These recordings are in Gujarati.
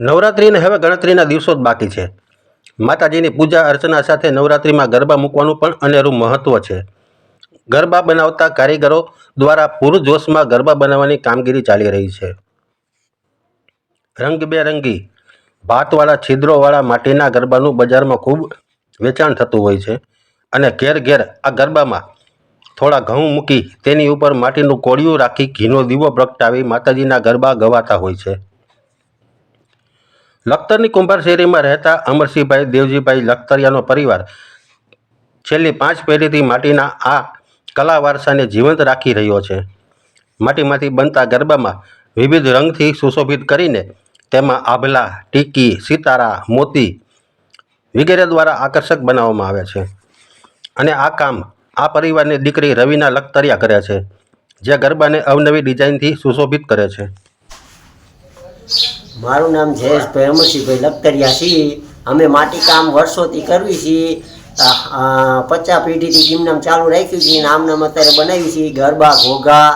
નવરાત્રિને હવે ગણતરીના દિવસો જ બાકી છે. માતાજીની પૂજા અર્ચના સાથે નવરાત્રિમાં ગરબા મૂકવાનું પણ અનેરું મહત્ત્વ છે. ગરબા બનાવતા કારીગરો દ્વારા પૂરજોશમાં ગરબા બનાવવાની કામગીરી ચાલી રહી છે. રંગબેરંગી, ભાતવાળા, છિદ્રોવાળા માટીના ગરબાનું બજારમાં ખૂબ વેચાણ થતું હોય છે અને ઘેર ઘેર આ ગરબામાં થોડા ઘઉં મૂકી તેની ઉપર માટીનું કોળિયું રાખી ઘીનો દીવો પ્રગટાવી માતાજીના ગરબા ગવાતા હોય છે. લખતરની કુંભાર શેરીમાં રહેતા અમરસિંહભાઈ, દેવજીભાઈ લખતરિયાનો પરિવાર છેલ્લી પાંચ પેઢીથી માટીના આ કલા વારસાને જીવંત રાખી રહ્યો છે. માટીમાંથી બનતા ગરબામાં વિવિધ રંગથી સુશોભિત કરીને તેમાં આભલા, ટીકી, સિતારા, મોતી વગેરે દ્વારા આકર્ષક બનાવવામાં આવે છે. અને આ કામ આ પરિવારની દીકરી રવિના લખતરિયા કરે છે, જે ગરબાને અવનવી ડિઝાઇનથી સુશોભિત કરે છે. મારું નામ જયેશભાઈ અમરસિંહભાઈ લખતરિયા છીએ અમે માટીકામ વર્ષોથી કરવી છીએ પચાસ પેઢીથી જીમનામ ચાલુ રાખ્યું છે નામ અત્યારે બનાવી છીએ ગરબા, ઘોઘા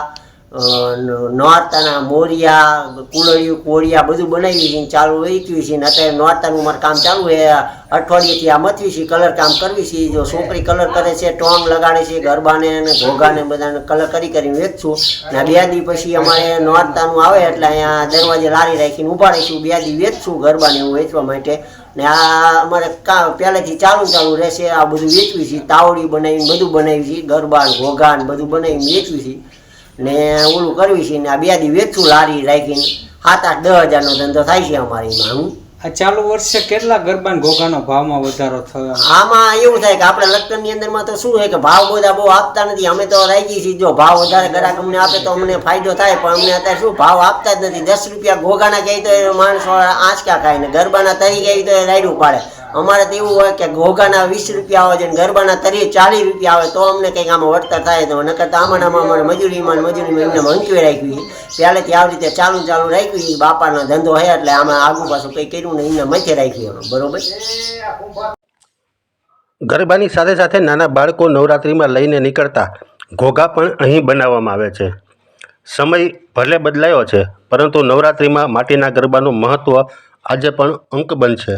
નોરતાના મોરિયા કુળિયું કોળિયા બધું બનાવી છે ચાલુ વેચવી છે ને અત્યારે નોરતાનું મારું કામ ચાલુ છે. અઠવાડિયેથી આ મથવી છે, કલર કામ કરવી છે. જો છોકરી કલર કરે છે, ટોંગ લગાડે છે, ગરબાને અને ઘોઘાને બધાને કલર કરી કરીને વેચશું ને બે દી પછી અમારે નોરતાનું આવે એટલે અહીંયા દરવાજે લારી રાખીને ઊભા રહીશું. બે દી વેચશું ગરબાને એવું વેચવા માટે. ને આ અમારે કા, પહેલેથી ચાલુ ચાલુ રહેશે. આ બધું વેચવી છે, તાવડી બનાવીને બધું બનાવી છે, ગરબા ઘોઘા ને બધું બનાવીને વેચવી છે. ને ઓલું કરવી છે ને આ બે દી વેચું લારી રાખીને સાત આઠ દસ હજારનો ધંધો થાય છે અમારીમાં હું આ ચાલુ વર્ષે કેટલા ગરબા અને ઘોઘાનો ભાવમાં વધારો થયો? આમાં એવું થાય કે આપણે લગ્નની અંદરમાં તો શું છે કે ભાવ બધા બહુ આપતા નથી. અમે તો રાજી છીએ જો ભાવ વધારે ગ્રાહક અમને આપે તો અમને ફાયદો થાય પણ અમને અત્યારે શું ભાવ આપતા જ નથી. દસ રૂપિયા ઘોઘાના કહે તો માણસો આંચકા ખાય ને ગરબાના તરી કહે તો રાયડું પાડે અમારે તો એવું હોય કે ઘોઘાના વીસ રૂપિયા આવે છે ને ગરબાના તરી ચાલીસ રૂપિયા આવે તો અમને કંઈક આમાં વળતર થાય તો નકર આમાં આમાં મજૂરીમાં મજૂરીમાં એમને મંચવી રાખવી. પહેલેથી આવી રીતે ચાલુ ચાલુ રાખ્યું બાપાનો ધંધો હોય એટલે આમાં આગુ પાછું કંઈ કર્યું ને એમને મચે રાખ્યું એમાં બરોબર? ગરબાની સાથે સાથે નાના બાળકો નવરાત્રિમાં લઈને નીકળતા ઘોઘા પણ અહીં બનાવવામાં આવે છે. સમય ભલે બદલાયો છે, પરંતુ નવરાત્રિમાં માટીના ગરબાનું મહત્ત્વ આજે પણ અંકબંધ છે